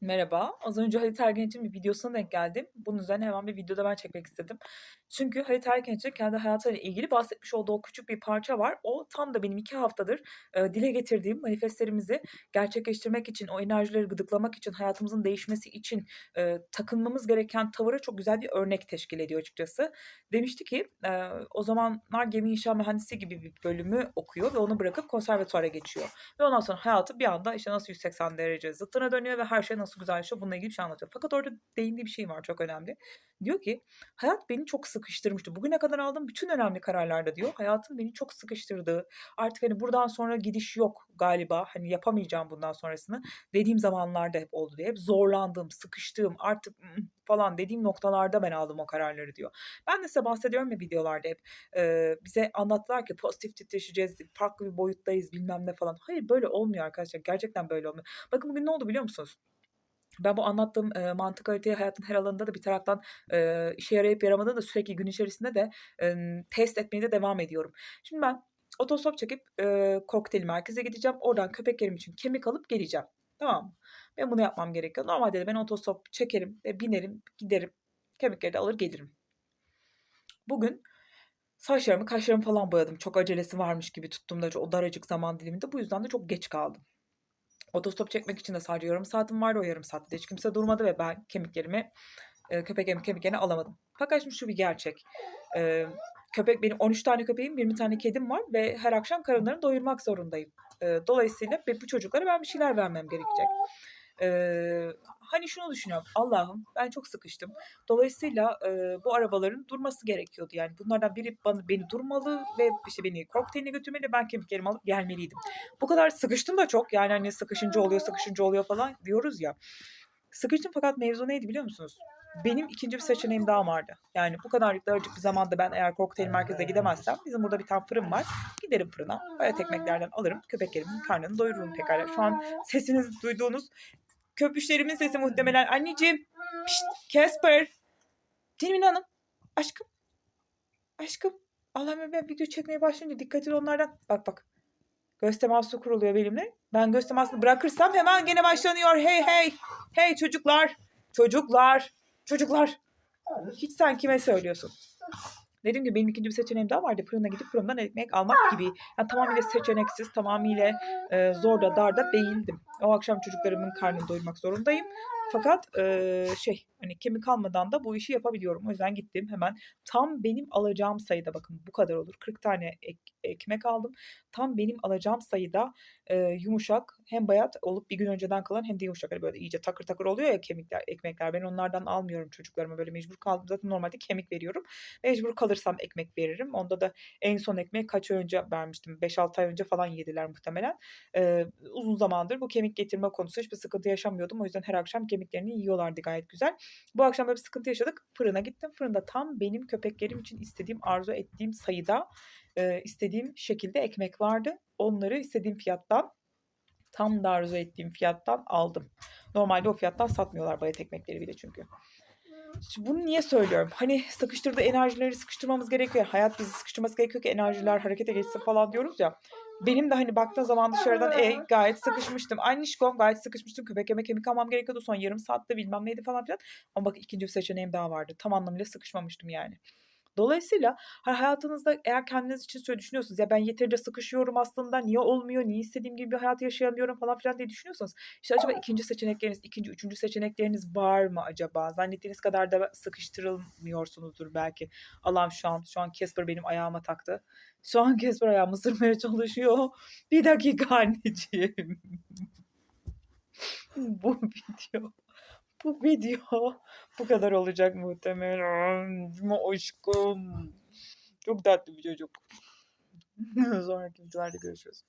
Merhaba. Az önce Halit Ergenç'in bir videosuna denk geldim. Bunun üzerine hemen bir videoda ben çekmek istedim. Çünkü Halit Ergenç'in kendi hayatıyla ilgili bahsetmiş olduğu o küçük bir parça var. O tam da benim iki haftadır e, dile getirdiğim manifestlerimizi gerçekleştirmek için, o enerjileri gıdıklamak için, hayatımızın değişmesi için e, takınmamız gereken tavıra çok güzel bir örnek teşkil ediyor açıkçası. Demişti ki e, o zamanlar gemi inşa mühendisi gibi bir bölümü okuyor ve onu bırakıp konservatuara geçiyor. Ve ondan sonra hayatı bir anda işte nasıl 180 derece zıttına dönüyor ve her şey nasıl güzelleşiyor bununla ilgili bir şey anlatıyor. Fakat orada değindiği bir şey var çok önemli. Diyor ki hayat beni çok sıkıştırmıştı. Bugüne kadar aldığım bütün önemli kararlarda diyor hayatım beni çok sıkıştırdı. Artık hani buradan sonra gidiş yok galiba. Hani yapamayacağım bundan sonrasını. Dediğim zamanlarda hep oldu diye. Hep zorlandığım, sıkıştığım artık falan dediğim noktalarda ben aldım o kararları diyor. Ben de size bahsediyorum ya videolarda hep e, bize anlattılar ki pozitif titreşeceğiz, farklı bir boyuttayız bilmem ne falan. Hayır böyle olmuyor arkadaşlar. Gerçekten böyle olmuyor. Bakın bugün ne oldu biliyor musunuz? Ben bu anlattığım, eee, mantık haritayı hayatın her alanında da bir taraftan, eee, işe yarayıp yaramadığını da sürekli gün içerisinde de, emm, test etmeye de devam ediyorum. Şimdi ben otostop çekip, eee, kokteyl merkeze gideceğim. Oradan köpeklerim için kemik alıp geleceğim. Tamam mı? Ben bunu yapmam gerekiyor. Normalde de ben otostop çekerim ve binerim, giderim. Kemikleri de alır gelirim. Bugün saçlarımı, kaşlarımı falan boyadım. Çok acelesi varmış gibi tuttum da o daracık zaman diliminde. Bu yüzden de çok geç kaldım. Otostop çekmek için de sadece yarım saatim vardı. O yarım saatte hiç kimse durmadı ve ben kemiklerimi, eee, köpeğimin kemiklerini alamadım. Fakat şimdi şu bir gerçek. Eee, köpek benim 13 tane köpeğim, 20 tane kedim var ve her akşam karınlarını doyurmak zorundayım. Eee, dolayısıyla bu çocuklara ben bir şeyler vermem gerekecek. Eee, hani şunu düşünüyorum. Allah'ım ben çok sıkıştım. Dolayısıyla, eee, bu arabaların durması gerekiyordu. Yani bunlardan biri bana beni durmalı ve işte beni kokteyline götürmeli. Ben kemiklerimi alıp gelmeliydim. Bu kadar sıkıştım da çok. Yani hani sıkışınca oluyor, sıkışınca oluyor falan diyoruz ya. Sıkıştım fakat mevzu neydi biliyor musunuz? Benim ikinci bir seçeneğim daha vardı. Yani bu kadarlık daracık bir zamanda ben eğer kokteyl merkezine gidemezsem bizim burada bir tane fırın var. Giderim fırına. Bayat ekmeklerden alırım. Köpeklerimin karnını doyururum tekrar. Şu an sesinizi duyduğunuz köpüşlerimin sesi muhtemelen. Anneciğim. Pişt, Casper. Cemile Hanım. Aşkım. Aşkım. Allah'ım ben video çekmeye başlayınca dikkat et onlardan. Bak bak. Göz teması kuruluyor benimle. Ben göz temasını bırakırsam hemen gene başlanıyor. Hey hey. Hey çocuklar. Çocuklar. Çocuklar. Hiç sen kime söylüyorsun? Dediğim gibi benim ikinci bir seçeneğim daha vardı. Fırına gidip fırından ekmek almak gibi. Yani tamamıyla seçeneksiz, tamamıyla e, zor da dar da değildim. O akşam çocuklarımın karnını doyurmak zorundayım. Fakat e, şey hani kemik almadan da bu işi yapabiliyorum. O yüzden gittim hemen tam benim alacağım sayıda bakın bu kadar olur. 40 tane ek, ekmek aldım. Tam benim alacağım sayıda e, yumuşak hem bayat olup bir gün önceden kalan hem de yumuşak. Hani böyle iyice takır takır oluyor ya kemikler, ekmekler. Ben onlardan almıyorum çocuklarıma böyle mecbur kaldım. Zaten normalde kemik veriyorum. Mecbur kalırsam ekmek veririm. Onda da en son ekmek kaç ay önce vermiştim. 5-6 ay önce falan yediler muhtemelen. E, uzun zamandır bu kemik getirme konusu hiçbir sıkıntı yaşamıyordum. O yüzden her akşam kemiklerini yiyorlardı gayet güzel. Bu akşam böyle bir sıkıntı yaşadık. Fırına gittim. Fırında tam benim köpeklerim için istediğim, arzu ettiğim sayıda, e, istediğim şekilde ekmek vardı. Onları istediğim fiyattan tam da arzu ettiğim fiyattan aldım. Normalde o fiyattan satmıyorlar bayat ekmekleri bile çünkü. Bunu niye söylüyorum? Hani sıkıştırdığı enerjileri sıkıştırmamız gerekiyor. Hayat bizi sıkıştırması gerekiyor ki enerjiler harekete geçsin falan diyoruz ya. Benim de hani baktığın zaman dışarıdan e, gayet sıkışmıştım. Annişkom gayet sıkışmıştım. Köpek yemek kemik almam gerekiyordu. Son yarım saatte bilmem neydi falan filan. Ama bak ikinci bir seçeneğim daha vardı. Tam anlamıyla sıkışmamıştım yani. Dolayısıyla hayatınızda eğer kendiniz için şöyle düşünüyorsunuz ya ben yeterince sıkışıyorum aslında niye olmuyor niye istediğim gibi bir hayat yaşayamıyorum? falan filan diye düşünüyorsanız işte acaba ikinci seçenekleriniz ikinci üçüncü seçenekleriniz var mı acaba? Zannettiğiniz kadar da sıkıştırılmıyorsunuzdur belki. Allah'ım şu an şu an Casper benim ayağıma taktı. Şu an Casper ayağımı ısırmaya çalışıyor. Bir dakika anneciğim. Bu video bu video bu kadar olacak muhtemelen. Aşkım. Çok tatlı bir çocuk. Sonraki videolarda görüşürüz.